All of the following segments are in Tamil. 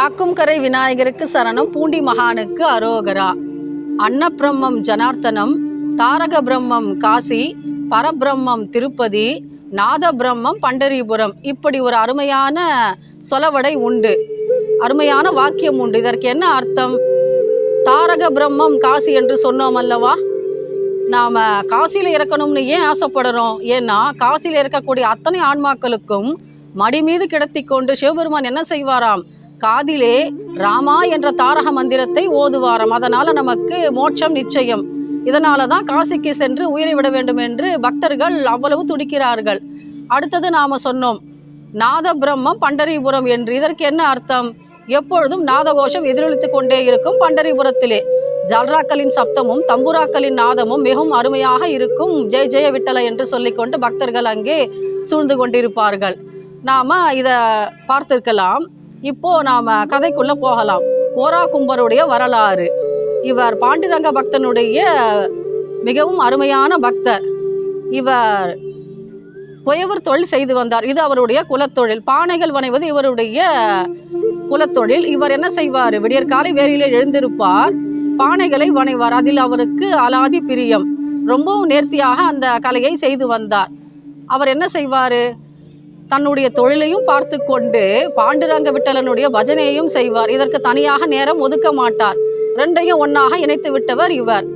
காக்கும் கரை விநாயகருக்கு சரணம் பூண்டி மகானுக்கு அரோகரா. அன்னபிரம்மம் ஜனார்த்தனம் தாரக பிரம்மம் காசி பரபிரம்மம் திருப்பதி நாத பிரம்மம் பண்டரிபுரம். இப்படி ஒரு அருமையான சொலவடை உண்டு. அருமையான வாக்கியம் உண்டு. இதற்கு என்ன அர்த்தம்? தாரக பிரம்மம் காசி என்று சொன்னோம் அல்லவா? நாம் காசியில் இறக்கணும்னு ஏன் ஆசைப்படுறோம்? ஏன்னா காசியில் இருக்கக்கூடிய அத்தனை ஆன்மாக்களுக்கும் மடி மீது கிடத்தி கொண்டு சிவபெருமான் என்ன செய்வாராம்? காதிலே ராமா என்ற தாரக மந்திரத்தை ஓதுவாராம். அதனால நமக்கு மோட்சம் நிச்சயம். இதனால தான் காசிக்கு சென்று உயிரை விட வேண்டும் என்று பக்தர்கள் அவ்வளவு துடிக்கிறார்கள். அடுத்தது நாம சொன்னோம் நாத பிரம்மம் பண்டரிபுரம் என்று. இதற்கு என்ன அர்த்தம்? எப்பொழுதும் நாதகோஷம் எதிரொலித்து கொண்டே இருக்கும் பண்டரிபுரத்திலே. ஜல்ராக்களின் சப்தமும் தம்புராக்களின் நாதமும் மிகவும் அருமையாக இருக்கும். ஜெய் ஜெய விட்டல என்று சொல்லிக்கொண்டு பக்தர்கள் அங்கே சூழ்ந்து கொண்டிருப்பார்கள். நாம இதை பார்த்திருக்கலாம். இப்போ நாம கதைக்குள்ள போகலாம். கோரா கும்பருடைய வரலாறு. இவர் பாண்டிரங்க பக்தனுடைய மிகவும் அருமையான பக்தர். இவர் குயவர் தொழில் செய்து வந்தார். இது அவருடைய குலத்தொழில். பானைகள் வனைவது இவருடைய குலத்தொழில். இவர் என்ன செய்வார்? விடியற்காலை வேலையில எழுந்திருப்பார். பானைகளை வனைவார். அதில் அவருக்கு அலாதி பிரியம். ரொம்பவும் நேர்த்தியாக அந்த கலையை செய்து வந்தார். அவர் என்ன செய்வார்? தன்னுடைய தொழிலையும் பார்த்து கொண்டு பாண்டுரங்க விட்டலனுடைய பஜனையையும் செய்வார். இதற்கு தனியாக நேரம் ஒதுக்க மாட்டார். ரெண்டையும் ஒன்றாக இணைத்து விட்டவர் இவர்.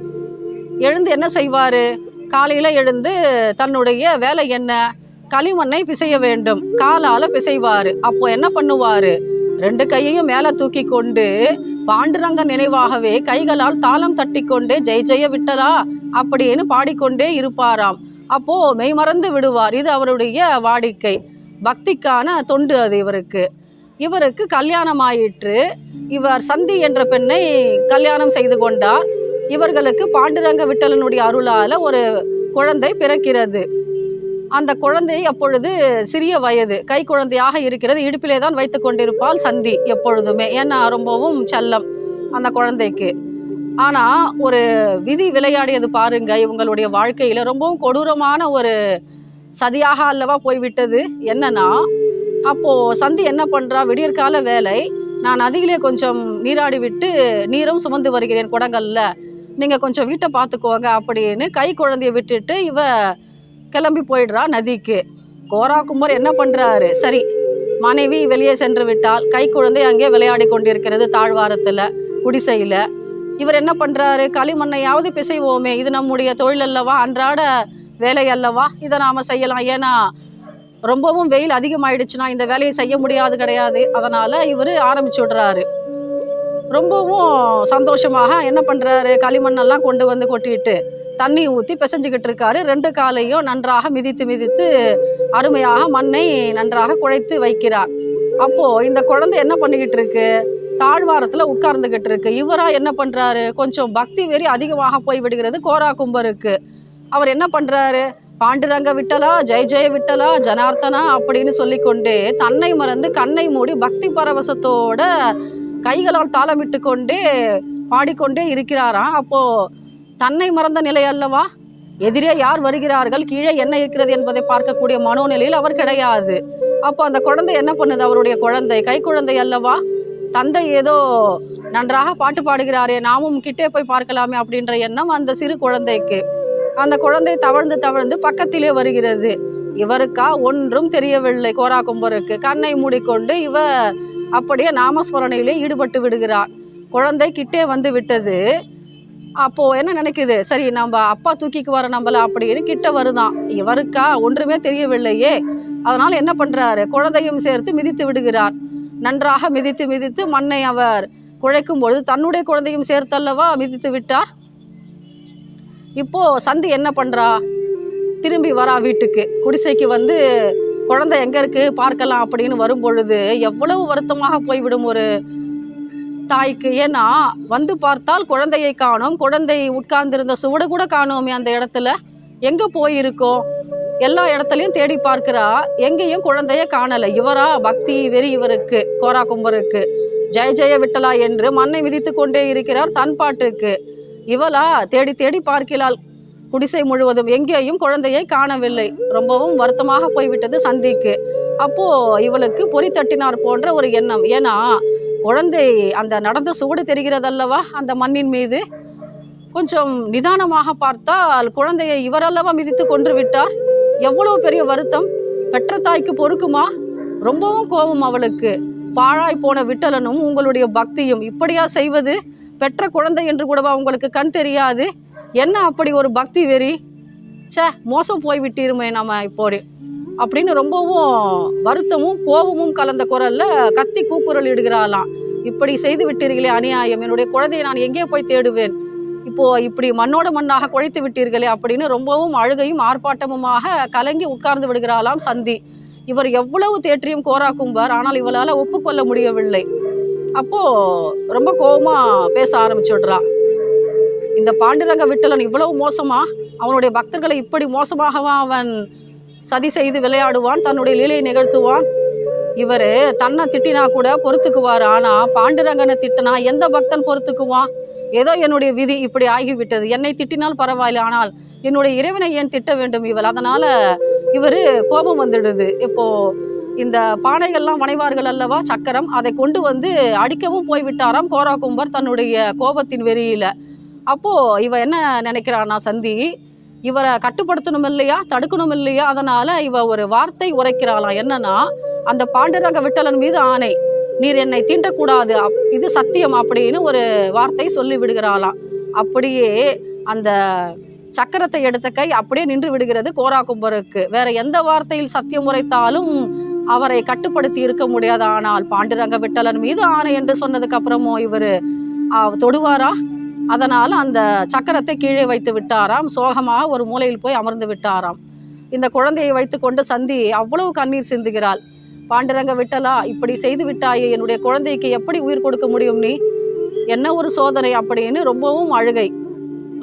எழுந்து என்ன செய்வார்? காலையில் எழுந்து தன்னுடைய வேலை என்ன? களிமண்ணை பிசைய வேண்டும். காலால் பிசைவார். அப்போ என்ன பண்ணுவார்? ரெண்டு கையையும் மேலே தூக்கி கொண்டு பாண்டுரங்க நினைவாகவே கைகளால் தாளம் தட்டி கொண்டு ஜெய் ஜெய விட்டலா? அப்படின்னு பாடிக்கொண்டே இருப்பாராம். அப்போ மெய்மறந்து விடுவார். இது அவருடைய வாடிக்கை. பக்திக்கான தொண்டு அது இவருக்கு. இவருக்கு கல்யாணம் ஆயிற்று இவர் சந்தி என்ற பெண்ணை கல்யாணம் செய்து கொண்டார். இவர்களுக்கு பாண்டுரங்க விட்டலனுடைய அருளால் ஒரு குழந்தை பிறக்கிறது. அந்த குழந்தை அப்பொழுது சிறிய வயது கை குழந்தையாக இருக்கிறது. இடுப்பிலே தான் வைத்து கொண்டிருப்பாள் சந்தி எப்பொழுதுமே. ஏன்னா ரொம்பவும் செல்லம் அந்த குழந்தைக்கு. ஆனால் ஒரு விதி விளையாடியது பாருங்க இவங்களுடைய வாழ்க்கையில். ரொம்பவும் கொடூரமான ஒரு சதியாக அல்லவா போய்விட்டது. என்னன்னா அப்போது சந்தி என்ன பண்ணுறா விடியற்கால வேலை நான் நதியிலே கொஞ்சம் நீராடி விட்டு நீரும் சுமந்து வருகிறேன் குடங்கள்ல. நீங்கள் கொஞ்சம் வீட்டை பார்த்துக்கோங்க அப்படின்னு கை குழந்தைய விட்டுட்டு இவ கிளம்பி போயிடுறா நதிக்கு. கோராகும்போர் என்ன பண்ணுறாரு சரி மனைவி வெளியே சென்று விட்டால் கை குழந்தை அங்கே விளையாடி கொண்டிருக்கிறது தாழ்வாரத்தில் குடிசையில். இவர் என்ன பண்ணுறாரு களிமண்ணையாவது பிசைவோமே இது நம்முடைய தொழில் அல்லவா? அன்றாட வேலை அல்லவா இதை நாம் செய்யலாம். ஏன்னா ரொம்பவும் வெயில் அதிகமாயிடுச்சுன்னா இந்த வேலையை செய்ய முடியாது கிடையாது. அதனால் இவர் ஆரம்பிச்சு விடுறாரு. ரொம்பவும் சந்தோஷமாக என்ன பண்ணுறாரு களிமண்ணெல்லாம் கொண்டு வந்து கொட்டிட்டு தண்ணி ஊற்றி பிசைஞ்சுக்கிட்டு இருக்காரு. ரெண்டு காலையும் நன்றாக மிதித்து மிதித்து அருமையாக மண்ணை நன்றாக குழைத்து வைக்கிறார். அப்போது இந்த குழந்தை என்ன பண்ணிக்கிட்டு இருக்கு? தாழ்வாரத்தில் உட்கார்ந்துக்கிட்டு இருக்கு. இவராக என்ன பண்ணுறாரு கொஞ்சம் பக்தி வெறி அதிகமாக போய் விடுகிறது கோரா கும்பருக்கு. அவர் என்ன பண்ணுறாரு பாண்டுரங்க விட்டலா ஜெய ஜெய விட்டலா ஜனார்த்தனா அப்படின்னு சொல்லிக்கொண்டே தன்னை மறந்து கண்ணை மூடி பக்தி பரவசத்தோட கைகளால் தாளமிட்டு கொண்டே பாடிக்கொண்டே இருக்கிறாராம். அப்போது தன்னை மறந்த நிலை அல்லவா? எதிரே யார் வருகிறார்கள்? கீழே என்ன இருக்கிறது என்பதை பார்க்கக்கூடிய மனோநிலையில் அவர் கிடையாது. அப்போ அந்த குழந்தை என்ன பண்ணுது? அவருடைய குழந்தை கை குழந்தை அல்லவா? தந்தை ஏதோ நன்றாக பாட்டு பாடுகிறாரே நாமும் கிட்டே போய் பார்க்கலாமே அப்படின்ற எண்ணம் அந்த சிறு குழந்தைக்கு. அந்த குழந்தை தவழ்ந்து தவழ்ந்து பக்கத்திலே வருகிறது. இவருக்கா ஒன்றும் தெரியவில்லை. கோரா கும்பருக்கு கண்ணை மூடிக்கொண்டு இவ அப்படியே நாமஸ்மரணையிலே ஈடுபட்டு விடுகிறார் குழந்தை கிட்டே வந்து விட்டது. அப்போது என்ன நினைக்குது? சரி நம்ம அப்பா தூக்கிக்கு வர நம்மள அப்படின்னு கிட்ட வருதான். இவருக்கா ஒன்றுமே தெரியவில்லையே. அதனால் என்ன பண்ணுறாரு குழந்தையும் சேர்த்து மிதித்து விடுகிறார். நன்றாக மிதித்து மிதித்து மண்ணை அவர் குழைக்கும் பொழுது தன்னுடைய குழந்தையும் சேர்த்தல்லவா மிதித்து விட்டார்? இப்போ சந்தி என்ன பண்றா? திரும்பி வரா வீட்டுக்கு. குடிசைக்கு வந்து குழந்தை எங்க இருக்கு? பார்க்கலாம். அப்படின்னு வரும் பொழுது எவ்வளவு வருத்தமாக போய்விடும் ஒரு தாய்க்கு. ஏன்னா வந்து பார்த்தால் குழந்தையை காணும். குழந்தை உட்கார்ந்திருந்த சுவடு கூட காணோமே அந்த இடத்துல. எங்க போயிருக்கோம் எல்லா இடத்துலையும் தேடி பார்க்கிறா. எங்கேயும் குழந்தைய காணலை. இவரா பக்தி வெறி இவருக்கு கோரா கும்பருக்கு. ஜெய ஜெய விட்டலா என்று மண்ணை மிதித்து கொண்டே இருக்கிறார் தன் பாட்டுக்கு. இவளா தேடி தேடி பார்க்கிறாள். குடிசை முழுவதும் எங்கேயும் குழந்தையை காணவில்லை. ரொம்பவும் வருத்தமாக போய்விட்டது சந்திக்கு. அப்போ இவளுக்கு பொறி தட்டினார் போன்ற ஒரு எண்ணம். ஏன்னா குழந்தை அந்த நடந்த சுவடு தெரிகிறதல்லவா அந்த மண்ணின் மீது? கொஞ்சம் நிதானமாக பார்த்தால் குழந்தையை இவரல்லவா மிதித்து கொன்று விட்டார். எவ்வளவு பெரிய வருத்தம். பெற்ற தாய்க்கு பொறுக்குமா? ரொம்பவும் கோபம் அவளுக்கு. பாழாய் போன விட்டலனும் உங்களுடைய பக்தியும் இப்படியா செய்வது? பெற்ற குழந்தை என்று கூடவா உங்களுக்கு கண் தெரியாது? என்ன அப்படி ஒரு பக்தி வெறி? சே மோசம் போய் விட்டிருமே நம்ம இப்போடி. அப்படின்னு ரொம்பவும் வருத்தமும் கோபமும் கலந்த குரலில் கத்தி கூக்குரல் இடுகிறாளாம். இப்படி செய்து விட்டீர்களே அநியாயம். என்னுடைய குழந்தையை நான் எங்கே போய் தேடுவேன்? இப்போ இப்படி மண்ணோட மண்ணாக குழைத்து விட்டீர்களே அப்படின்னு ரொம்பவும் அழுகையும் ஆர்ப்பாட்டமுமாக கலங்கி உட்கார்ந்து விடுகிறாளாம் சந்தி. இவர் எவ்வளவு தேற்றியும் கோராக்கும்பார் ஆனால் இவளால் ஒப்புக்கொள்ள முடியவில்லை. அப்போது ரொம்ப கோபமாக பேச ஆரம்பிச்சுடுறா. இந்த பாண்டுரங்க விட்டலன் இவ்வளவு மோசமாக அவனுடைய பக்தர்களை இப்படி மோசமாகவா அவன் சதி செய்து விளையாடுவான்? தன்னுடைய லீலையை நிகழ்த்துவான்? இவர் தன்னை திட்டினா கூட பொறுத்துக்குவார். ஆனால் பாண்டுரங்கனை திட்டினா எந்த பக்தன் பொறுத்துக்குவான்? ஏதோ என்னுடைய விதி இப்படி ஆகிவிட்டது. என்னை திட்டினால் பரவாயில்லை. ஆனால் என்னுடைய இறைவனை ஏன் திட்ட வேண்டும் இவள்? அதனால் இவர் கோபம் வந்துடுது. இப்போ இந்த பானைகள்லாம் வணைவார்கள் அல்லவா? சக்கரம். அதை கொண்டு வந்து அடிக்கவும் போய்விட்டாராம் கோரா கும்பர் தன்னுடைய கோபத்தின் வெறியில். அப்போது இவ என்ன நினைக்கிறானா சந்தி இவரை கட்டுப்படுத்தணும் இல்லையா? தடுக்கணும் இல்லையா? அதனால் இவ ஒரு வார்த்தை உரைக்கிறாளாம் என்னன்னா அந்த பாண்டுரங்க விட்டலன் மீது ஆணை. நீர் என்னை தீண்டக்கூடாது. அப்- இது சத்தியம் அப்படின்னு ஒரு வார்த்தை சொல்லி விடுகிறாளாம் அப்படியே அந்த சக்கரத்தை எடுத்த கை அப்படியே நின்று விடுகிறது கோரா கும்பருக்கு வேற எந்த வார்த்தையில் சத்தியம் உரைத்தாலும் அவரை கட்டுப்படுத்தி இருக்க முடியாது. ஆனால் பாண்டுரங்க விட்டலன் மீது ஆணை என்று சொன்னதுக்கு அப்புறமோ இவர் தொடுவாரா? அதனால் அந்த சக்கரத்தை கீழே வைத்து விட்டாராம். சோகமாக ஒரு மூலையில் போய் அமர்ந்து விட்டாராம். இந்த குழந்தையை வைத்துக்கொண்டு சந்தி அவ்வளவு கண்ணீர் சிந்துகிறாள். பாண்டுரங்க விட்டலா இப்படி செய்து விட்டாயே என்னுடைய குழந்தைக்கு எப்படி உயிர் கொடுக்க முடியும் நீ? என்ன ஒரு சோதனை அப்படின்னு ரொம்பவும் அழுகை.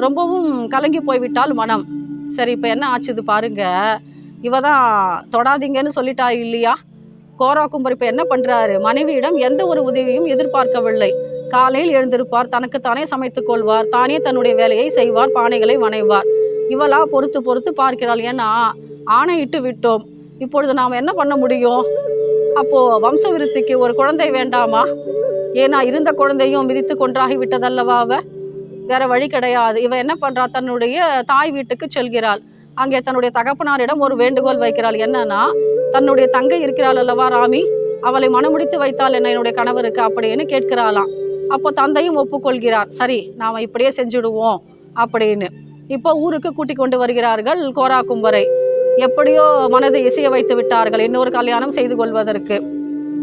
ரொம்பவும் கலங்கி போய்விட்டால் மனம். சரி இப்போ என்ன ஆச்சுது பாருங்கள் இவ தான் தொடாதீங்கன்னு சொல்லிட்டா இல்லையா? கோரா கும்பர் இப்போ என்ன பண்ணுறாரு மனைவியிடம் எந்த ஒரு உதவியும் எதிர்பார்க்கவில்லை. காலையில் எழுந்திருப்பார் தனக்குத்தானே சமைத்துக் கொள்வார் தானே தன்னுடைய வேலையை செய்வார் பானைகளை வணைவார். இவளா பொறுத்து பொறுத்து பார்க்கிறாள். ஏன்னா ஆணையிட்டு விட்டோம். இப்பொழுது நாம் என்ன பண்ண முடியும்? அப்போ வம்ச விருத்திக்கு ஒரு குழந்தை வேண்டாமா? ஏன்னா இருந்த குழந்தையும் மிதித்து கொன்றாகி விட்டதல்லவா அவ? வேற வழி கிடையாது. இவ என்ன பண்றா? தன்னுடைய தாய் வீட்டுக்கு செல்கிறாள். அங்கே தன்னுடைய தகப்பனாரிடம் ஒரு வேண்டுகோள் வைக்கிறாள். என்னன்னா தன்னுடைய தங்கை இருக்கிறாள் அல்லவா ராமி? அவளை மனமுடித்து வைத்தால் என்ன என்னுடைய கணவருக்கு? அப்படின்னு கேட்கிறாளாம். அப்போ தந்தையும் ஒப்புக்கொள்கிறார். சரி நாம் இப்படியே செஞ்சுடுவோம் அப்படின்னு. இப்போ ஊருக்கு கூட்டிக் கொண்டு வருகிறார்கள் கோரா கும்பரை எப்படியோ மனதை இசைய வைத்து விட்டார்கள். இன்னொரு கல்யாணம் செய்து கொள்வதற்கு.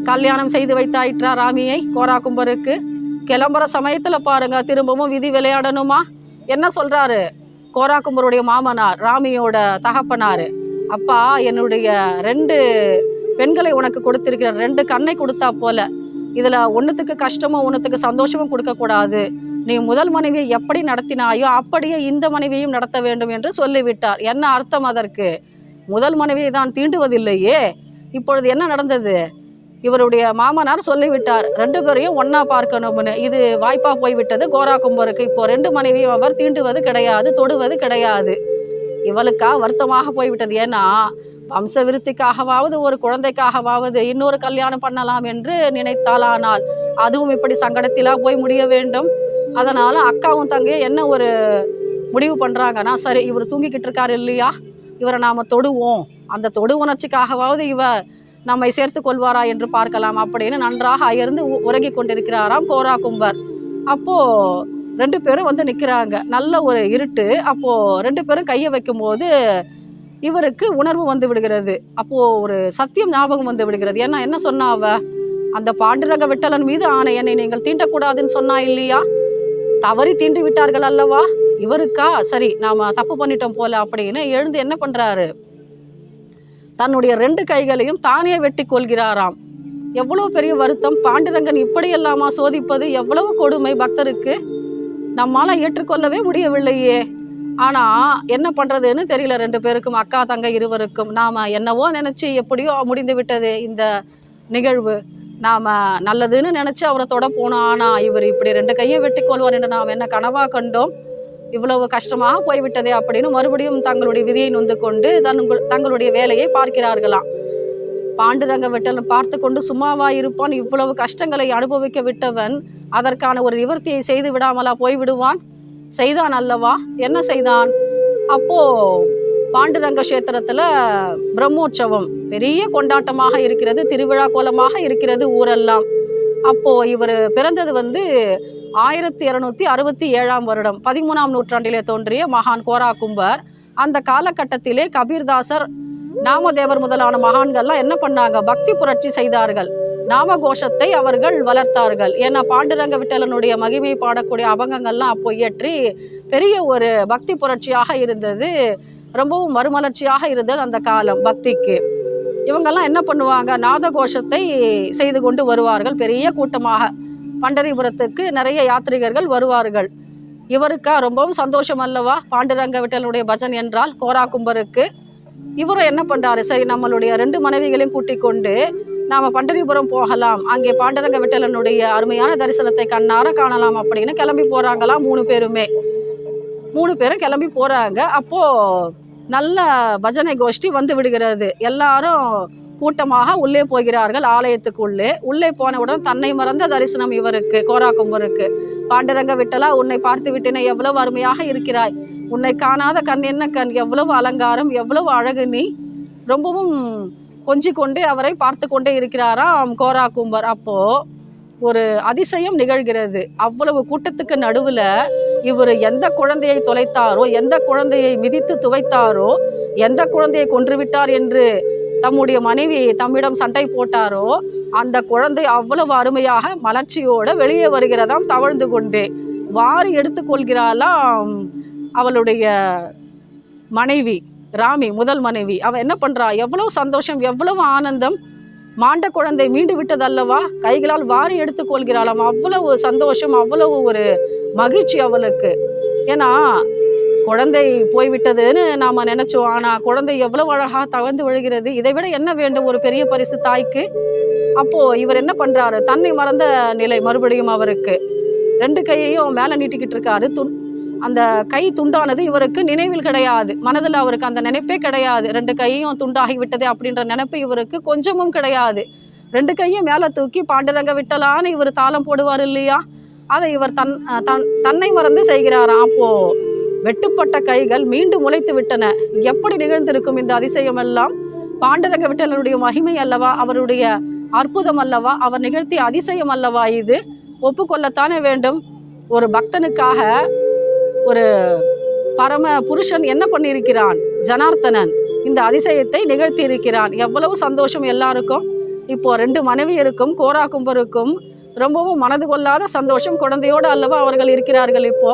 கல்யாணம் செய்து வைத்தாயிற்றா ராமியை கோரா கும்பருக்கு கிளம்புற சமயத்தில் பாருங்க திரும்பவும் விதி விளையாடணுமா? என்ன சொல்றாரு? கோராகும்புருடைய மாமனார் ராமியோட தகப்பனார். அப்பா என்னுடைய ரெண்டு பெண்களை உனக்கு கொடுத்திருக்கிற ரெண்டு கண்ணை கொடுத்தா போல. இதில் ஒன்றுத்துக்கு கஷ்டமும் ஒன்றுத்துக்கு சந்தோஷமும் கொடுக்கக்கூடாது நீ முதல் மனைவியை எப்படி நடத்தினாயோ அப்படியே இந்த மனைவியையும் நடத்த வேண்டும் என்று சொல்லிவிட்டார். என்ன அர்த்தம் அதற்கு? முதல் மனைவியை தான் தீண்டுவதில்லையே. இப்பொழுது என்ன நடந்தது? இவருடைய மாமனார் சொல்லிவிட்டார். ரெண்டு பேரையும் ஒன்னா பார்க்கணும்னு. இது வாய்ப்பா போய்விட்டது. கோரா கும்பருக்கு இப்போ ரெண்டு மனைவியும் அவர் தீண்டுவது கிடையாது தொடுவது கிடையாது. இவளுக்கா வருத்தமாக போய்விட்டது. ஏன்னா வம்ச விருத்திக்காகவாவது ஒரு குழந்தைக்காகவாவது இன்னொரு கல்யாணம் பண்ணலாம் என்று நினைத்தாலானால் அதுவும் இப்படி சங்கடத்திலா போய் முடிய வேண்டும். அதனால அக்காவும் தங்கையும் என்ன ஒரு முடிவு பண்றாங்கன்னா சரி இவர் தூங்கிக்கிட்டு இருக்காரு இல்லையா? இவரை நாம தொடுவோம். அந்த தொடு உணர்ச்சிக்காகவாவது இவர் நம்மை சேர்த்து கொள்வாரா என்று பார்க்கலாம். அப்படின்னு நன்றாக அயர்ந்து உ- உறங்கிக் கொண்டிருக்கிறாராம் கோரா கும்பர். அப்போ ரெண்டு பேரும் வந்து நிற்கிறாங்க நல்ல ஒரு இருட்டு. அப்போ ரெண்டு பேரும் கையை வைக்கும்போது இவருக்கு உணர்வு வந்து விடுகிறது. அப்போ ஒரு சத்தியம் ஞாபகம் வந்து விடுகிறது. ஏன்னா என்ன சொன்னா அவ? அந்த பாண்டுரங்க விட்டலன் மீது ஆணை என்னை நீங்கள் தீண்டக்கூடாதுன்னு சொன்னா இல்லையா? தவறி தீண்டி விட்டார்கள் அல்லவா? இவருக்கா? சரி நாம தப்பு பண்ணிட்டோம் போல அப்படின்னு எழுந்து என்ன பண்றாரு? தன்னுடைய ரெண்டு கைகளையும் தானே வெட்டி கொள்கிறாராம். எவ்வளவு பெரிய வருத்தம். பாண்டுரங்கன் இப்படியெல்லாமா சோதிப்பது எவ்வளவு கொடுமை பக்தருக்கு. நம்மால் ஏற்றுக்கொள்ளவே முடியவில்லையே. ஆனால் என்ன பண்ணுறதுன்னு தெரியல ரெண்டு பேருக்கும் அக்கா தங்கை இருவருக்கும். நாம் என்னவோ நினச்சி எப்படியோ முடிந்து விட்டது இந்த நிகழ்வு. நாம் நல்லதுன்னு நினச்சி அவரை தொட போனோம் ஆனால் இவர் இப்படி ரெண்டு கையை வெட்டி கொள்வார் என்று நாம் என்ன கனவாக கண்டோம்? இவ்வளவு கஷ்டமாக போய்விட்டதே அப்படின்னு மறுபடியும் தங்களுடைய விதியை நொந்து கொண்டு தங்கள் தங்களுடைய வேலையை பார்க்கிறார்களாம். பாண்டுரங்க விட்டலன் பார்த்து கொண்டு சும்மாவா இருப்பான் இவ்வளவு கஷ்டங்களை அனுபவிக்க விட்டவன் அதற்கான ஒரு நிவர்த்தியை செய்து விடாமலா போய்விடுவான்? செய்தான் அல்லவா? என்ன செய்தான்? அப்போ பாண்டுரங்க கஷேத்திரத்துல பிரம்மோற்சவம் பெரிய கொண்டாட்டமாக இருக்கிறது திருவிழா கோலமாக இருக்கிறது ஊரெல்லாம். அப்போ இவர் பிறந்தது வந்து ஆயிரத்தி இருநூத்தி அறுபத்தி ஏழாம் வருடம் பதிமூணாம் நூற்றாண்டிலே தோன்றிய மகான் கோரா கும்பர். அந்த காலகட்டத்திலே கபீர்தாசர் நாமதேவர் முதலான மகான்கள்லாம் என்ன பண்ணாங்க? பக்தி புரட்சி செய்தார்கள். நாமகோஷத்தை அவர்கள் வளர்த்தார்கள். ஏன்னா பாண்டுரங்க விட்டலனுடைய மகிமை பாடக்கூடிய அபங்கங்கள்லாம் அப்போ இயற்றி பெரிய ஒரு பக்தி புரட்சியாக இருந்தது. ரொம்பவும் மறுமலர்ச்சியாக இருந்தது அந்த காலம் பக்திக்கு. இவங்கெல்லாம் என்ன பண்ணுவாங்க? நாதகோஷத்தை செய்து கொண்டு வருவார்கள். பெரிய கூட்டமாக. பண்டரிபுரத்துக்கு நிறைய யாத்ரீகர்கள் வருவார்கள். இவருக்கா ரொம்பவும் சந்தோஷம் அல்லவா? பாண்டுரங்க விட்டலனுடைய பஜன் என்றால் கோரா கும்பருக்கு. இவரும் என்ன பண்ணுறாரு சரி நம்மளுடைய ரெண்டு மனைவிகளையும் கூட்டிக் கொண்டு நாம் பண்டரிபுரம் போகலாம். அங்கே பாண்டரங்க விட்டலனுடைய அருமையான தரிசனத்தை கண்ணார காணலாம் அப்படின்னு கிளம்பி போகிறாங்களாம் மூணு பேருமே. மூணு பேரும் கிளம்பி போகிறாங்க அப்போது நல்ல பஜனை கோஷ்டி வந்து விடுகிறது. எல்லாரும் கூட்டமாக உள்ளே போகிறார்கள் ஆலயத்துக்குள்ளே. உள்ளே போனவுடன் தன்னை மறந்த தரிசனம் இவருக்கு கோரா கும்பருக்கு பாண்டரங்க விட்டலா உன்னை பார்த்து விட்டேனே எவ்வளவு அருமையாக இருக்கிறாய். உன்னை காணாத கண் என்ன கண்? எவ்வளவு அலங்காரம் எவ்வளவு அழகு நீ? ரொம்பவும் கொஞ்சி கொண்டே அவரை பார்த்து கொண்டே இருக்கிறாராம் கோரா கும்பர் அப்போ ஒரு அதிசயம் நிகழ்கிறது. அவ்வளவு கூட்டத்துக்கு நடுவில் இவர் எந்த குழந்தையை தொலைத்தாரோ எந்த குழந்தையை மிதித்து துவைத்தாரோ எந்த குழந்தையை கொன்றுவிட்டார் என்று தம்முடைய மனைவி தம்மிடம் சண்டை போட்டாரோ அந்த குழந்தை அவ்வளவு அருமையாக மலர்ச்சியோட வெளியே வருகிறதாம் தவழ்ந்து கொண்டே. வாரி எடுத்துக்கொள்கிறாளாம் அவளுடைய மனைவி ராமி முதல் மனைவி. அவ என்ன பண்றா? எவ்வளவு சந்தோஷம் எவ்வளவு ஆனந்தம். மாண்ட குழந்தை மீண்டு விட்டதல்லவா? கைகளால் வாரி எடுத்துக்கொள்கிறாளாம் அவ்வளவு சந்தோஷம் அவ்வளவு ஒரு மகிழ்ச்சி அவளுக்கு. ஏன்னா குழந்தை போய்விட்டதுன்னு நாம் நினைச்சோம். ஆனால் குழந்தை எவ்வளோ அழகாக தவழ்ந்து விழுகிறது? இதை விட என்ன வேண்டும் ஒரு பெரிய பரிசு தாய்க்கு? அப்போ இவர் என்ன பண்ணுறாரு தன்னை மறந்த நிலை மறுபடியும் அவருக்கு. ரெண்டு கையையும் மேலே நீட்டிக்கிட்டு இருக்காரு. துண் அந்த கை துண்டானது இவருக்கு நினைவில் கிடையாது. மனதில் அவருக்கு அந்த நினைப்பே கிடையாது. ரெண்டு கையும் துண்டாகிவிட்டதே அப்படின்ற நினைப்பு இவருக்கு கொஞ்சமும் கிடையாது. ரெண்டு கையும் மேலே தூக்கி பாண்டுரங்க விட்டலான்னு இவர் தாளம் போடுவார் இல்லையா? அதை இவர் தன் தன் தன்னை மறந்து செய்கிறாராம் அப்போது வெட்டுப்பட்ட கைகள் மீண்டும் முளைத்து விட்டன. எப்படி நிகழ்ந்திருக்கும் இந்த அதிசயம் எல்லாம் பாண்டரங்க விட்டலனுடைய மகிமை அல்லவா? அவருடைய அற்புதம் அல்லவா? அவர் நிகழ்த்திய அதிசயம் அல்லவா இது? ஒப்புக்கொள்ளத்தானே வேண்டும். ஒரு பக்தனுக்காக ஒரு பரம புருஷன் என்ன பண்ணியிருக்கிறான்? ஜனார்த்தனன். இந்த அதிசயத்தை நிகழ்த்தி இருக்கிறான் எவ்வளவு சந்தோஷம் எல்லாருக்கும். இப்போ ரெண்டு மனைவியருக்கும் கோரா கும்பருக்கும் ரொம்பவும் மனது கொள்ளாத சந்தோஷம் குழந்தையோடு அல்லவா அவர்கள் இருக்கிறார்கள் இப்போ.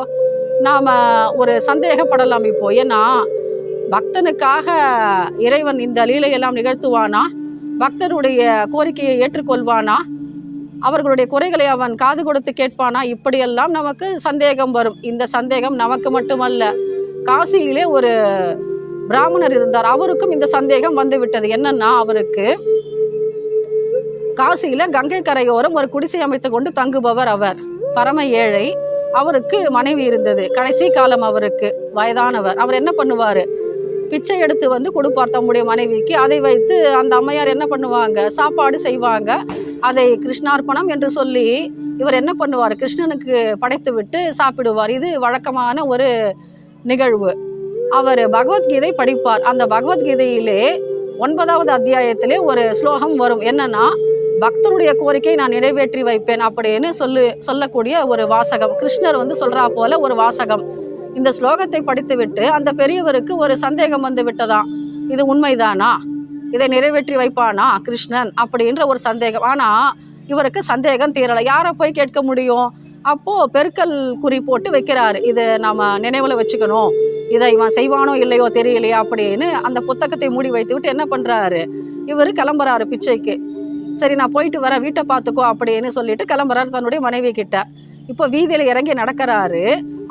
நாம் ஒரு சந்தேகப்படலாம் இப்போ. ஏன்னா பக்தனுக்காக இறைவன் இந்த லீலையெல்லாம் நிகழ்த்துவானா? பக்தருடைய கோரிக்கையை ஏற்றுக்கொள்வானா? அவர்களுடைய குறைகளை அவன் காது கொடுத்து கேட்பானா? இப்படியெல்லாம் நமக்கு சந்தேகம் வரும். இந்த சந்தேகம் நமக்கு மட்டுமல்ல காசியிலே ஒரு பிராமணர் இருந்தார். அவருக்கும் இந்த சந்தேகம் வந்துவிட்டது. என்னன்னா அவருக்கு காசியில கங்கை கரையோரம் ஒரு குடிசை அமைத்து கொண்டு தங்குபவர் அவர். பரம ஏழை. அவருக்கு மனைவி இருந்தது. கடைசி காலம் அவருக்கு. வயதானவர். அவர் என்ன பண்ணுவார்? பிச்சை எடுத்து வந்து கொடுப்பார் தம்முடைய மனைவிக்கு. அதை வைத்து அந்த அம்மையார் என்ன பண்ணுவாங்க? சாப்பாடு செய்வாங்க. அதை கிருஷ்ணார்ப்பணம் என்று சொல்லி இவர் என்ன பண்ணுவார்? கிருஷ்ணனுக்கு படைத்து விட்டு சாப்பிடுவார். இது வழக்கமான ஒரு நிகழ்வு. அவர் பகவத்கீதை படிப்பார். அந்த பகவத்கீதையிலே ஒன்பதாவது அத்தியாயத்திலே ஒரு ஸ்லோகம் வரும். என்னன்னா பக்தனுடைய கோரிக்கை நான் நிறைவேற்றி வைப்பேன் அப்படின்னு சொல்லு சொல்லக்கூடிய ஒரு வாசகம். கிருஷ்ணர் வந்து சொல்றா போல ஒரு வாசகம். இந்த ஸ்லோகத்தை படித்துவிட்டு அந்த பெரியவருக்கு ஒரு சந்தேகம் வந்து விட்டதாம் இது உண்மைதானா? இதை நிறைவேற்றி வைப்பானா கிருஷ்ணன் அப்படின்ற ஒரு சந்தேகம். ஆனா இவருக்கு சந்தேகம் தீரலை. யாரை போய் கேட்க முடியும்? அப்போ பெருக்கல் குறி போட்டு வைக்கிறாரு. இதை நம்ம நினைவுல வச்சுக்கணும். இதை இவன் செய்வானோ இல்லையோ தெரியலையா அப்படின்னு அந்த புத்தகத்தை மூடி வைத்து விட்டு என்ன பண்றாரு? இவர் கிளம்புறாரு பிச்சைக்கு. சரி நான் போயிட்டு வரேன் வீட்டை பார்த்துக்கோ அப்படின்னு சொல்லிட்டு கிளம்புறாரு தன்னுடைய மனைவி கிட்ட. இப்போ வீதியில் இறங்கி நடக்கிறாரு.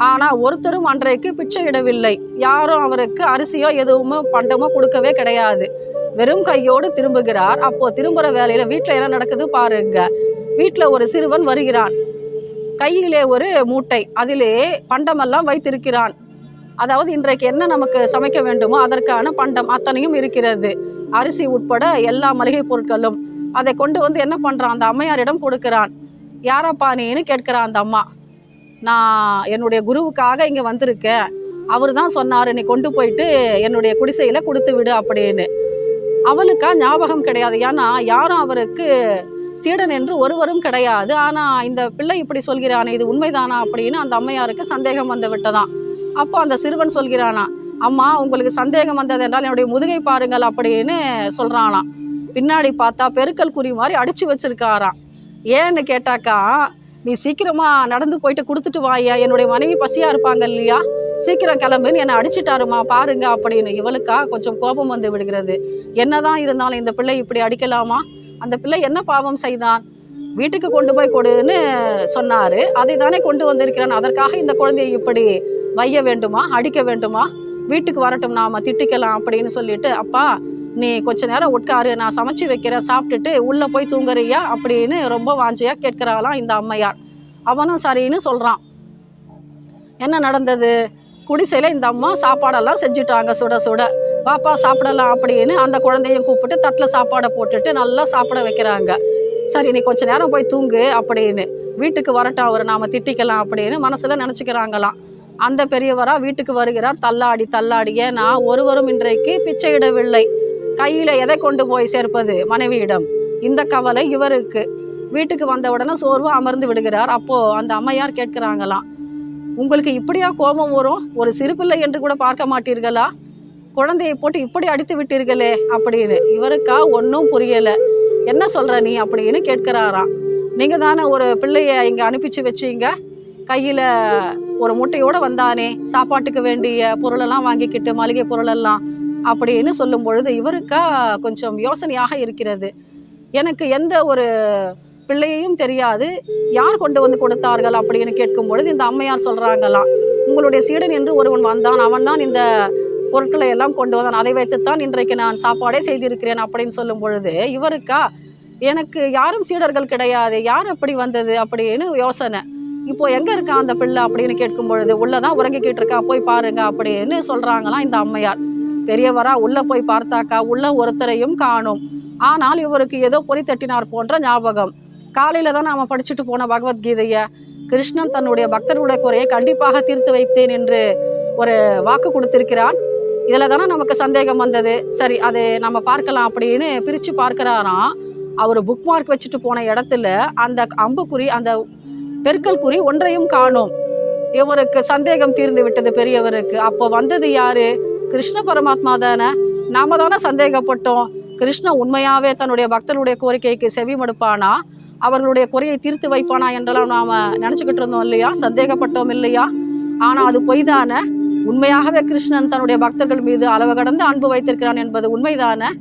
ஆனால் ஒருத்தரும் அன்றைக்கு பிச்சை இடவில்லை. யாரும் அவருக்கு அரிசியோ எதுவுமோ பண்டமோ கொடுக்கவே கிடையாது. வெறும் கையோடு திரும்புகிறார். அப்போ திரும்புகிற வேலையில் வீட்டில் என்ன நடக்குது பாருங்க. வீட்டில் ஒரு சிறுவன் வருகிறான். கையிலே ஒரு மூட்டை. அதிலே பண்டமெல்லாம் வைத்திருக்கிறான். அதாவது இன்றைக்கு என்ன நமக்கு சமைக்க வேண்டுமோ அதற்கான பண்டம் அத்தனையும் இருக்கிறது. அரிசி உட்பட எல்லா மளிகை பொருட்களும். அதை கொண்டு வந்து என்ன பண்ணுறான் அந்த அம்மையாரிடம் கொடுக்குறான். யாரப்பா நீன்னு கேட்குறான் அந்த அம்மா. நான் என்னுடைய குருவுக்காக இங்கே வந்திருக்கேன். அவர் தான் சொன்னார் நீ கொண்டு போயிட்டு என்னுடைய குடிசையில் கொடுத்து விடு அப்படின்னு. அவளுக்கா ஞாபகம் கிடையாது. ஏன்னா யாரும் அவருக்கு சீடன் என்று ஒருவரும் கிடையாது. ஆனால் இந்த பிள்ளை இப்படி சொல்கிறானே இது உண்மைதானா? அப்படின்னு அந்த அம்மையாருக்கு சந்தேகம் வந்து விட்டதான் அப்போ அந்த சிறுவன் சொல்கிறானா அம்மா உங்களுக்கு சந்தேகம் வந்தது என்றால் என்னுடைய முதுகை பாருங்கள் அப்படின்னு சொல்கிறானாம் பின்னாடி பார்த்தா பெருக்கல் குறி மாதிரி அடிச்சு வச்சிருக்காராம். ஏன்னு கேட்டாக்கா நீ சீக்கிரமா நடந்து போயிட்டு கொடுத்துட்டு வாயா? என்னுடைய மனைவி பசியா இருப்பாங்க இல்லையா? சீக்கிரம் கிளம்புன்னு என்னை அடிச்சிட்டாருமா? பாருங்க அப்படின்னு இவளுக்கா கொஞ்சம் கோபம் வந்து விடுகிறது. என்னதான் இருந்தாலும் இந்த பிள்ளை இப்படி அடிக்கலாமா? அந்த பிள்ளை என்ன பாவம் செய்தான்? வீட்டுக்கு கொண்டு போய் கொடுன்னு சொன்னாரு. அதை தானே கொண்டு வந்திருக்கிறான். அதற்காக இந்த குழந்தையை இப்படி வைய வேண்டுமா? அடிக்க வேண்டுமா? வீட்டுக்கு வரட்டும் நாம திட்டிக்கலாம் அப்படின்னு சொல்லிட்டு அப்பா நீ கொஞ்ச நேரம் உட்காரு நான் சமைச்சு வைக்கிறேன் சாப்பிட்டுட்டு உள்ள போய் தூங்குறியா அப்படின்னு ரொம்ப வாஞ்சியா கேட்கிறாளாம் இந்த அம்மையார். அவனும் சரின்னு சொல்றான். என்ன நடந்தது? குடிசையில இந்த அம்மா சாப்பாடெல்லாம் செஞ்சுட்டாங்க சுட சுட. பாப்பா சாப்பிடலாம் அப்படின்னு அந்த குழந்தையும் கூப்பிட்டு தட்டில் சாப்பாடை போட்டுட்டு நல்லா சாப்பிட வைக்கிறாங்க. சரி நீ கொஞ்ச நேரம் போய் தூங்கு அப்படின்னு. வீட்டுக்கு வரட்டும் அவர் நாம திட்டிக்கலாம் அப்படின்னு மனசுல நினச்சிக்கிறாங்களாம். அந்த பெரியவரா வீட்டுக்கு வருகிறார் தள்ளாடி தள்ளாடி ஏன்னா ஒருவரும் இன்றைக்கு பிச்சையிடவில்லை கையில் எதை கொண்டு போய் சேர்ப்பது? மனைவியிடம். இந்த கவலை இவருக்கு. வீட்டுக்கு வந்த உடனே சோர்வு அமர்ந்து விடுகிறார். அப்போது அந்த அம்மையார் கேட்குறாங்களாம் உங்களுக்கு இப்படியா கோபம் வரும்? ஒரு சிறு பிள்ளை என்று கூட பார்க்க மாட்டீர்களா? குழந்தையை போட்டு இப்படி அடித்து விட்டீர்களே அப்படின்னு. இவருக்கா? ஒன்றும் புரியலை. என்ன சொல்கிற நீ? அப்படின்னு கேட்குறாராம். நீங்கள் தானே ஒரு பிள்ளையை இங்கே அனுப்பிச்சு வச்சீங்க? கையில் ஒரு முட்டையோடு வந்தானே. சாப்பாட்டுக்கு வேண்டிய பொருளெல்லாம் வாங்கிக்கிட்டு மளிகை பொருளெல்லாம் அப்படின்னு சொல்லும் பொழுது இவருக்கா கொஞ்சம் யோசனையாக இருக்கிறது. எனக்கு எந்த ஒரு பிள்ளையையும் தெரியாது. யார் கொண்டு வந்து கொடுத்தார்கள் அப்படின்னு கேட்கும் பொழுது இந்த அம்மையார் சொல்கிறாங்களாம் உங்களுடைய சீடன் என்று ஒருவன் வந்தான். அவன்தான் இந்த பொருட்களை எல்லாம் கொண்டு வந்தான். அதை வைத்துத்தான் இன்றைக்கு நான் சாப்பாடே செய்திருக்கிறேன் அப்படின்னு சொல்லும் பொழுது இவருக்கா எனக்கு யாரும் சீடர்கள் கிடையாது. யார் அப்படி வந்தது? அப்படின்னு யோசனை. இப்போ எங்கே இருக்கா அந்த பிள்ளை? அப்படின்னு கேட்கும் பொழுது உள்ளதான் உறங்கிக்கிட்டு இருக்கா. போய் பாருங்க அப்படின்னு சொல்கிறாங்களாம் இந்த அம்மையார். பெரியவரா உள்ளே போய் பார்த்தாக்கா உள்ள ஒருத்தரையும் காணும். ஆனால் இவருக்கு ஏதோ பொறி தட்டினார் போன்ற ஞாபகம். காலையில் தான் நாம் படிச்சுட்டு போன பகவத்கீதையை கிருஷ்ணன் தன்னுடைய பக்தர்களுடைய குறையை கண்டிப்பாக தீர்த்து வைத்தேன் என்று ஒரு வாக்கு கொடுத்திருக்கிறான். இதில் தானே நமக்கு சந்தேகம் வந்தது. சரி அதை நம்ம பார்க்கலாம் அப்படின்னு பிரித்து பார்க்குறாராம் அவர் புக் மார்க் வச்சுட்டு போன இடத்துல அந்த அம்புக்குறி அந்த பெருக்கல் குறி ஒன்றையும் காணும். இவருக்கு சந்தேகம் தீர்ந்து விட்டது பெரியவருக்கு. அப்போ வந்தது யாரு? கிருஷ்ண பரமாத்மா தானே? நாம தானே சந்தேகப்பட்டோம். கிருஷ்ணன் உண்மையாகவே தன்னுடைய பக்தர்களுடைய கோரிக்கைக்கு செவி மடுப்பானா அவர்களுடைய குறையை தீர்த்து வைப்பானா என்றெல்லாம் நாம் நினச்சிக்கிட்டு இருந்தோம் இல்லையா? சந்தேகப்பட்டோம் இல்லையா? ஆனால் அது பொய் தானே? உண்மையாகவே கிருஷ்ணன் தன்னுடைய பக்தர்கள் மீது அளவு கடந்து அன்பு வைத்திருக்கிறான் என்பது உண்மைதானே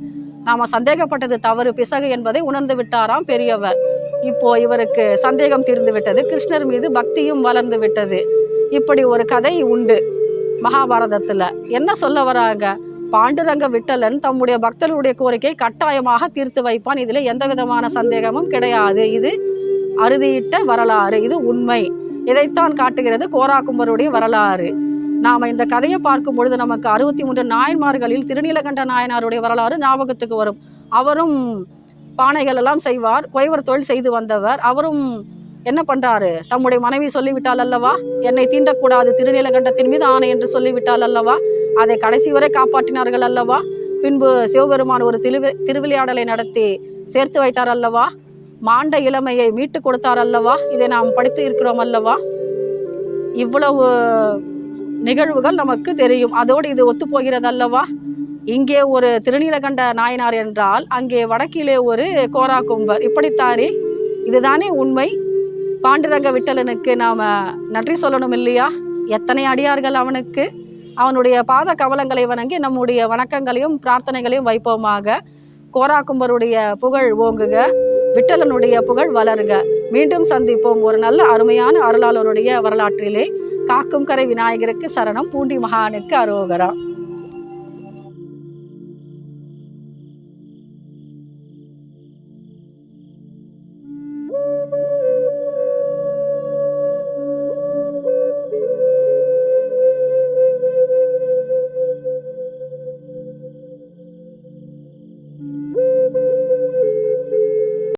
நாம் சந்தேகப்பட்டது தவறு பிசகு என்பதை உணர்ந்து விட்டாராம் பெரியவர். இப்போ இவருக்கு சந்தேகம் தீர்ந்து விட்டது. கிருஷ்ணர் மீது பக்தியும் வளர்ந்து விட்டது. இப்படி ஒரு கதை உண்டு. மகாபாரதத்தில். என்ன சொல்ல வராங்க? பாண்டுரங்க விட்டலன் தம்முடைய பக்தர்களுடைய கோரிக்கை கட்டாயமாக தீர்த்து வைப்பான். இதில் எந்த விதமான சந்தேகமும் கிடையாது. இது அறுதியிட்ட வரலாறு. இது உண்மை. இதைத்தான் காட்டுகிறது கோராக்கும்பருடைய வரலாறு. நாம் இந்த கதையை பார்க்கும் பொழுது நமக்கு அறுபத்தி மூன்று நாயன்மார்களில் திருநீலகண்ட நாயனாருடைய வரலாறு ஞாபகத்துக்கு வரும். அவரும் பானைகள் எல்லாம் செய்வார். குயவர் தொழில் செய்து வந்தவர். அவரும் என்ன பண்றாரு? தம்முடைய மனைவி சொல்லிவிட்டால் அல்லவா? என்னை தீண்டக்கூடாது திருநீலகண்டத்தின் மீது ஆணை என்று சொல்லிவிட்டால் அல்லவா? அதை கடைசி வரை காப்பாற்றினார்கள் அல்லவா? பின்பு சிவபெருமான் ஒரு திருவி திருவிளையாடலை நடத்தி சேர்த்து வைத்தார் அல்லவா? மாண்ட இளமையை மீட்டு கொடுத்தார் அல்லவா? இதை நாம் படித்து இருக்கிறோம் அல்லவா? இவ்வளவு நிகழ்வுகள் நமக்கு தெரியும். அதோடு இது ஒத்துப்போகிறது அல்லவா? இங்கே ஒரு திருநீலகண்ட நாயனார் என்றால் அங்கே வடக்கிலே ஒரு கோரா கும்பர். இப்படித்தானே? இதுதானே உண்மை? பாண்டுரங்க விட்டலனுக்கு நாம் நன்றி சொல்லணும் இல்லையா? எத்தனை அடியார்கள் அவனுக்கு? அவனுடைய பாத கவலங்களை வணங்கி நம்முடைய வணக்கங்களையும் பிரார்த்தனைகளையும் வைப்போமாக. கோராக்கும்பருடைய புகழ் ஓங்குக விட்டலனுடைய புகழ் வளருக. மீண்டும் சந்திப்போம் ஒரு நல்ல அருமையான அருளாளருடைய வரலாற்றிலே. காக்கும் கரை விநாயகருக்கு சரணம் பூண்டி மகானுக்கு அரோகரா.